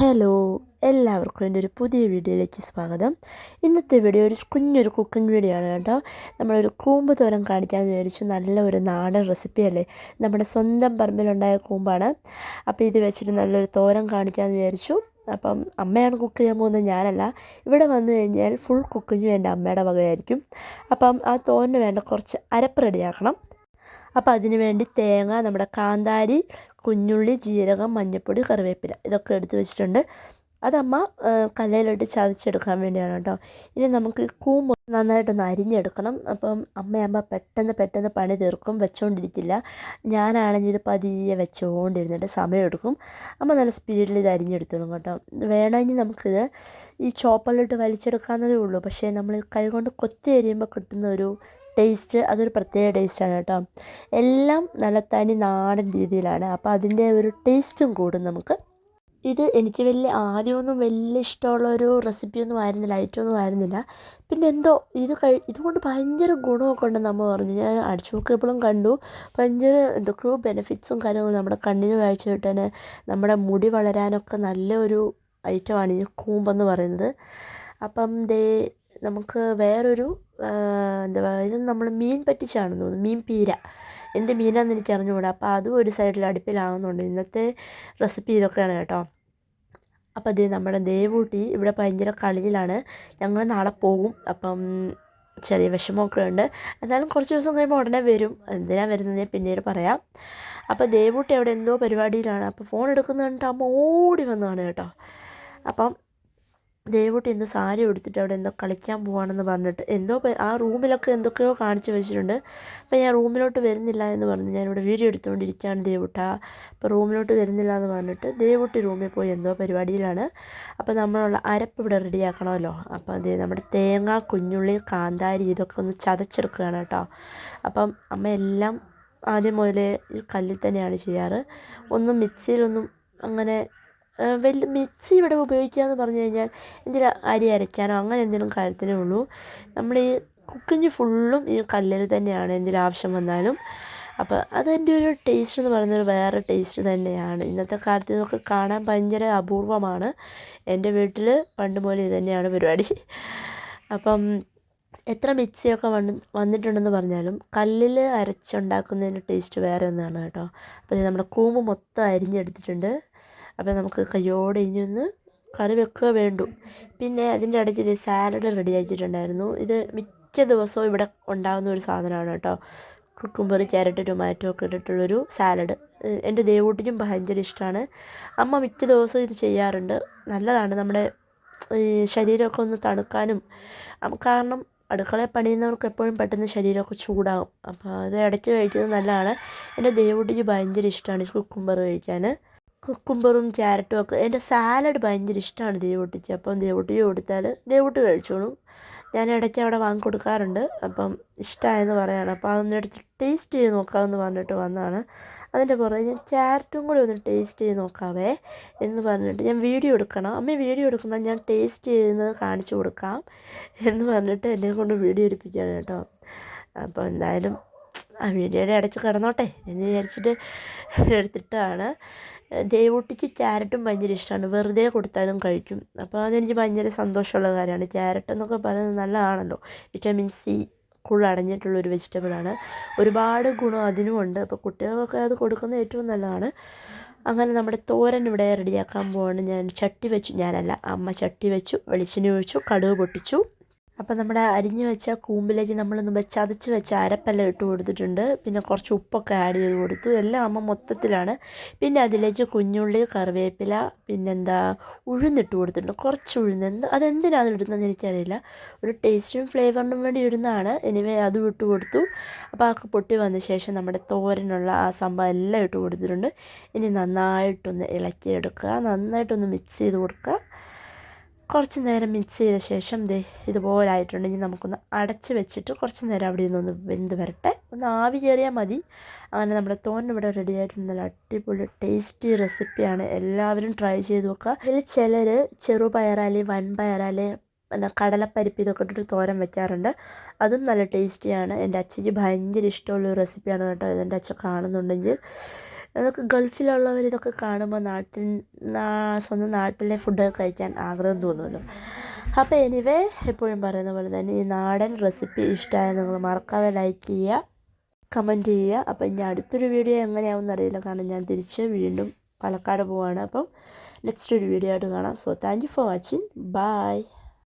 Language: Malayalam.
ഹലോ എല്ലാവർക്കും എന്റെ ഒരു പുതിയ വീഡിയോയിലേക്ക് സ്വാഗതം. ഇന്നത്തെ വീഡിയോ ഒരു കുഞ്ഞൊരു കുക്കിംഗ് വീഡിയോ ആണ് കേട്ടോ. നമ്മളൊരു കൂമ്പ് തോരൻ കാണിക്കാൻ വിചാരിച്ചു നല്ല ഒരു നാടൻ റെസിപ്പിയല്ലേ നമ്മുടെ സ്വന്തം പറമ്പിലുണ്ടായ കൂമ്പാണ്. അപ്പോൾ ഇത് വെച്ചിട്ട് നല്ലൊരു തോരൻ കാണിക്കാൻ വിചാരിച്ചു. അപ്പം അമ്മയാണ് കുക്ക് ചെയ്യാൻ പോകുന്നത് ഞാനല്ല. ഇവിടെ വന്നു കഴിഞ്ഞാൽ ഫുൾ കുക്കിങ്ങും എന്റെ അമ്മയുടെ വകയായിരിക്കും. അപ്പം ആ തോരന് വേണ്ട കുറച്ച് അരപ്പ് റെഡിയാക്കണം അപ്പോൾ അതിനുവേണ്ടി തേങ്ങ നമ്മുടെ കാന്താരി കുഞ്ഞുള്ളി ജീരകം മഞ്ഞൾപ്പൊടി കറിവേപ്പില ഇതൊക്കെ എടുത്ത് വെച്ചിട്ടുണ്ട്. അതമ്മ കല്ലയിലോട്ട് ചതച്ചെടുക്കാൻ വേണ്ടിയാണ് കേട്ടോ. ഇനി നമുക്ക് കൂമ്പ് നന്നായിട്ടൊന്ന് അരിഞ്ഞെടുക്കണം. അപ്പം അമ്മയമ്മ പെട്ടെന്ന് പെട്ടെന്ന് പണി തീർക്കും. വെച്ചുകൊണ്ടിരിക്കില്ല ഞാനാണെങ്കിൽ ഇത് പതിയെ വെച്ചുകൊണ്ടിരുന്നിട്ട് സമയമെടുക്കും. അമ്മ നല്ല സ്പീഡിൽ ഇത് അരിഞ്ഞെടുത്തോളും കേട്ടോ. വേണമെങ്കിൽ നമുക്കിത് ഈ ചോപ്പലിലോട്ട് വലിച്ചെടുക്കാവുന്നതേ ഉള്ളൂ. പക്ഷേ നമ്മൾ കൈകൊണ്ട് കൊത്തി അരിയുമ്പോൾ കിട്ടുന്ന ഒരു ടേസ്റ്റ് അതൊരു പ്രത്യേക ടേസ്റ്റാണ് കേട്ടോ. എല്ലാം നല്ല തനി നാടൻ രീതിയിലാണ്. അപ്പോൾ അതിന്റെ ഒരു ടേസ്റ്റും കൂടും നമുക്ക്. ഇത് എനിക്ക് വലിയ ആദ്യമൊന്നും വലിയ ഇഷ്ടമുള്ള ഒരു റെസിപ്പിയൊന്നും ആയിരുന്നില്ല ഐറ്റമൊന്നും ആയിരുന്നില്ല. പിന്നെ എന്തോ ഇത് കഴി ഇതുകൊണ്ട് ഭയങ്കര ഗുണമൊക്കെ ഉണ്ടെന്ന് അമ്മ പറഞ്ഞു. ഞാൻ അടിച്ചു നോക്കിയപ്പോഴും കണ്ടു. ഭയങ്കര എന്തൊക്കെയോ ബെനിഫിറ്റ്സും കാര്യങ്ങളും നമ്മുടെ കണ്ണിന് കാഴ്ച കിട്ടാൻ നമ്മുടെ മുടി വളരാനൊക്കെ നല്ലൊരു ഐറ്റമാണ് ഈ കൂമ്പെന്ന് പറയുന്നത്. അപ്പം ദേ നമുക്ക് വേറൊരു എന്താ പറയുക ഇത് നമ്മൾ മീൻ പറ്റിച്ചാണെന്ന് തോന്നുന്നു. മീൻ പീര. എന്ത് മീനാണെന്ന് എനിക്ക് അറിഞ്ഞുകൂടാ അപ്പോൾ അതും ഒരു സൈഡിൽ അടുപ്പിലാവുന്നുണ്ട്. ഇന്നത്തെ റെസിപ്പി ഇതൊക്കെയാണ് കേട്ടോ. അപ്പോൾ അത് നമ്മുടെ ദേവൂട്ടി ഇവിടെ ഭയങ്കര കളിയിലാണ്. ഞങ്ങൾ നാളെ പോകും അപ്പം ചെറിയ വിഷമമൊക്കെ ഉണ്ട്. എന്നാലും കുറച്ച് ദിവസം കഴിയുമ്പോൾ ഉടനെ വരും. എന്തിനാണ് വരുന്നത് പിന്നീട് പറയാം. അപ്പോൾ ദേവൂട്ടി അവിടെ എന്തോ പരിപാടിയിലാണ്. അപ്പോൾ ഫോൺ എടുക്കുന്ന അമ്മ ഓടി വന്നതാണ് കേട്ടോ. അപ്പം ദേവൂട്ടി എന്തോ സാരി ഉടുത്തിട്ട് അവിടെ എന്തോ കളിക്കാൻ പോവാണെന്ന് പറഞ്ഞിട്ട് എന്തോ ആ റൂമിലൊക്കെ എന്തൊക്കെയോ കാണിച്ചു വെച്ചിട്ടുണ്ട്. അപ്പോൾ ഞാൻ റൂമിലോട്ട് വരുന്നില്ല എന്ന് പറഞ്ഞു. ഞാനിവിടെ വീഡിയോ എടുത്തുകൊണ്ടിരിക്കുകയാണ് ദേവൂട്ട അപ്പോൾ റൂമിലോട്ട് വരുന്നില്ല എന്ന് പറഞ്ഞിട്ട് ദേവൂട്ടി റൂമിൽ പോയി എന്തോ പരിപാടിയിലാണ്. അപ്പോൾ നമ്മളുള്ള അരപ്പ് ഇവിടെ റെഡിയാക്കണമല്ലോ അപ്പോൾ അതേ നമ്മുടെ തേങ്ങ കുഞ്ഞുള്ളി കാന്താരി ഇതൊക്കെ ഒന്ന് ചതച്ചെടുക്കുകയാണ് കേട്ടോ. അപ്പം അമ്മ എല്ലാം ആദ്യം മുതലേ കല്ലിൽ തന്നെയാണ് ചെയ്യാറ്. ഒന്നും മിക്സിയിലൊന്നും അങ്ങനെ വലിയ മിക്സി ഇവിടെ ഉപയോഗിക്കുക എന്ന് പറഞ്ഞു കഴിഞ്ഞാൽ എന്തെങ്കിലും അരി അരയ്ക്കാനോ അങ്ങനെ എന്തെങ്കിലും കാര്യത്തിനേ ഉള്ളൂ. നമ്മൾ ഈ കുക്കിങ് ഫുള്ളും ഈ കല്ലിൽ തന്നെയാണ് എന്തെങ്കിലും ആവശ്യം വന്നാലും. അപ്പോൾ അതെന്റെ ഒരു ടേസ്റ്റ് എന്ന് പറയുന്നത് വേറെ ടേസ്റ്റ് തന്നെയാണ്. ഇന്നത്തെ കാലത്ത് ഇതൊക്കെ കാണാൻ ഭയങ്കര അപൂർവമാണ്. എന്റെ വീട്ടിൽ പണ്ട് പോലെ ഇത് തന്നെയാണ് പരിപാടി. അപ്പം എത്ര മിക്സിയൊക്കെ വന്ന് വന്നിട്ടുണ്ടെന്ന് പറഞ്ഞാലും കല്ലിൽ അരച്ചുണ്ടാക്കുന്നതിന്റെ ടേസ്റ്റ് വേറെ ഒന്നാണ് കേട്ടോ. അപ്പോൾ നമ്മുടെ കൂമ്പ് മൊത്തം അരിഞ്ഞെടുത്തിട്ടുണ്ട്. അപ്പോൾ നമുക്ക് കയ്യോടെ ഇനി ഒന്ന് കറി വെക്കുക വേണ്ടു. പിന്നെ അതിന്റെ ഇടയ്ക്ക് ഇത് സാലഡ് റെഡി ആക്കിയിട്ടുണ്ടായിരുന്നു. ഇത് മിക്ക ദിവസവും ഇവിടെ ഉണ്ടാകുന്ന ഒരു സാധനമാണ് കേട്ടോ. കുക്കുംബർ ക്യാരറ്റ് ടൊമാറ്റോ ഒക്കെ ഇട്ടിട്ടുള്ളൊരു സാലഡ് എന്റെ ദേവൂട്ടിക്കും ഭയങ്കര ഇഷ്ടമാണ്. അമ്മ മിക്ക ദിവസവും ഇത് ചെയ്യാറുണ്ട്. നല്ലതാണ് നമ്മുടെ ശരീരമൊക്കെ ഒന്ന് തണുക്കാനും. കാരണം അടുക്കളയിൽ പണിയുന്നവർക്ക് എപ്പോഴും പെട്ടെന്ന് ശരീരമൊക്കെ ചൂടാകും അപ്പോൾ അത് ഇടയ്ക്ക് കഴിക്കുന്നത് നല്ലതാണ്. എന്റെ ദേവൂട്ടിക്ക് ഭയങ്കര ഇഷ്ടമാണ് കുക്കുംബർ കഴിക്കാൻ. കുക്കുംബറും ക്യാരറ്റും ഒക്കെ. എന്റെ സാലഡ് ഭയങ്കര ഇഷ്ടമാണ് ദേവൂട്ടിക്ക്. അപ്പം ദേവൂട്ടി കൊടുത്താൽ ദേവൂട്ടി കഴിച്ചോളും. ഞാൻ ഇടയ്ക്ക് അവിടെ വാങ്ങി കൊടുക്കാറുണ്ട്. അപ്പം ഇഷ്ടമായെന്ന് പറയാണ്. അപ്പോൾ അതൊന്ന് എടുത്ത് ടേസ്റ്റ് ചെയ്ത് നോക്കാമെന്ന് പറഞ്ഞിട്ട് വന്നതാണ് അതിന്റെ പുറകെ ഞാൻ ക്യാരറ്റും കൂടി ഒന്ന് ടേസ്റ്റ് ചെയ്ത് നോക്കാവേ എന്ന് പറഞ്ഞിട്ട് ഞാൻ വീഡിയോ എടുക്കണം. അമ്മ വീഡിയോ എടുക്കണം ഞാൻ ടേസ്റ്റ് ചെയ്യുന്നത് കാണിച്ചു കൊടുക്കാം എന്ന് പറഞ്ഞിട്ട് എന്നെ കൊണ്ട് വീഡിയോ എടുപ്പിക്കുകയാണ് കേട്ടോ. അപ്പോൾ എന്തായാലും ആ വീഡിയോയുടെ ഇടയ്ക്ക് കിടന്നോട്ടെ എന്ന് വിചാരിച്ചിട്ട് എടുത്തിട്ടാണ്. ദേവൂട്ടിക്ക് ക്യാരറ്റും ഭയങ്കര ഇഷ്ടമാണ്. വെറുതെ കൊടുത്താലും കഴിക്കും. അപ്പോൾ അതെനിക്ക് ഭയങ്കര സന്തോഷമുള്ള കാര്യമാണ്. ക്യാരറ്റ് എന്നൊക്കെ പറയുന്നത് നല്ലതാണല്ലോ. വിറ്റാമിൻ സി കൂടുതൽ അടങ്ങിയിട്ടുള്ളൊരു വെജിറ്റബിളാണ് ഒരുപാട് ഗുണം അതിനുമുണ്ട് അപ്പോൾ കുട്ടികൾക്കൊക്കെ അത് കൊടുക്കുന്നത് ഏറ്റവും നല്ലതാണ്. അങ്ങനെ നമ്മുടെ തോരൻ ഇവിടെ റെഡിയാക്കാൻ പോവാണ്. ഞാൻ ചട്ടി വെച്ചു. ഞാനല്ല അമ്മ ചട്ടി വെച്ചു വെളിച്ചെണ്ണ ഒഴിച്ചു കടുക് പൊട്ടിച്ചു. അപ്പോൾ നമ്മുടെ അരിഞ്ഞു വെച്ച കൂമ്പിലേക്ക് നമ്മളൊന്ന് ചതച്ച് വെച്ച അരപ്പെല്ലാം ഇട്ട് കൊടുത്തിട്ടുണ്ട്. പിന്നെ കുറച്ച് ഉപ്പൊക്കെ ആഡ് ചെയ്ത് കൊടുത്തു. എല്ലാം അമ്മ മൊത്തത്തിലാണ്. പിന്നെ അതിലേക്ക് കുഞ്ഞുള്ളി കറിവേപ്പില പിന്നെന്താ ഉഴുന്നിട്ട് കൊടുത്തിട്ടുണ്ട്. കുറച്ച് ഉഴുന്ന്. എന്ത് അതെന്തിനാണ് ഇടുന്നതെന്ന് എനിക്കറിയില്ല. ഒരു ടേസ്റ്റിനും ഫ്ലേവറിനും വേണ്ടി ഇടുന്നതാണ്. എനിവേ അതും ഇട്ട് കൊടുത്തു. അപ്പോൾ ആ പൊട്ടി വന്ന ശേഷം നമ്മുടെ തോരനുള്ള ആ സംഭവം എല്ലാം ഇട്ട് കൊടുത്തിട്ടുണ്ട്. ഇനി നന്നായിട്ടൊന്ന് ഇളക്കിയെടുക്കുക. നന്നായിട്ടൊന്ന് മിക്സ് ചെയ്ത് കൊടുക്കുക. കുറച്ച് നേരം മിക്സ് ചെയ്ത ശേഷം ദേ ഇതുപോലെ ആയിട്ടുണ്ടെങ്കിൽ നമുക്കൊന്ന് അടച്ച് വെച്ചിട്ട് കുറച്ച് നേരം അവിടെ നിന്നൊന്ന് വെന്ത് വരട്ടെ. ഒന്ന് ആവി കയറിയാൽ മതി. അങ്ങനെ നമ്മുടെ തോരൻ ഇവിടെ റെഡി ആയിട്ടുണ്ട്. നല്ല അടിപൊളി ടേസ്റ്റി റെസിപ്പിയാണ് എല്ലാവരും ട്രൈ ചെയ്ത് നോക്കുക. ഇതിൽ ചിലർ ചെറുപയറാൽ വൻപയറാൽ പിന്നെ കടലപ്പരിപ്പ് ഇതൊക്കെ ഇട്ടിട്ട് തോരൻ വെക്കാറുണ്ട്. അതും നല്ല ടേസ്റ്റിയാണ് എന്റെ അച്ഛയ്ക്ക് ഭയങ്കര ഇഷ്ടമുള്ള റെസിപ്പിയാണ് കേട്ടോ. ഇതെന്റെ അച്ഛൻ കാണുന്നുണ്ടെങ്കിൽ. അതൊക്കെ ഗൾഫിലുള്ളവർ ഇതൊക്കെ കാണുമ്പോൾ നാട്ടിൽ സ്വന്തം നാട്ടിലെ ഫുഡ് കഴിക്കാൻ ആഗ്രഹം തോന്നുമല്ലോ. അപ്പോൾ എനിവേ എപ്പോഴും പറയുന്ന പോലെ തന്നെ ഈ നാടൻ റെസിപ്പി ഇഷ്ടമായ നിങ്ങൾ മറക്കാതെ ലൈക്ക് ചെയ്യുക കമന്റ് ചെയ്യുക. അപ്പോൾ ഇനി അടുത്തൊരു വീഡിയോ എങ്ങനെയാവും അറിയില്ല. കാരണം ഞാൻ തിരിച്ച് വീണ്ടും പാലക്കാട് പോവാണ്. അപ്പം നെക്സ്റ്റ് ഒരു വീഡിയോ ആയിട്ട് കാണാം. So thank you for watching bye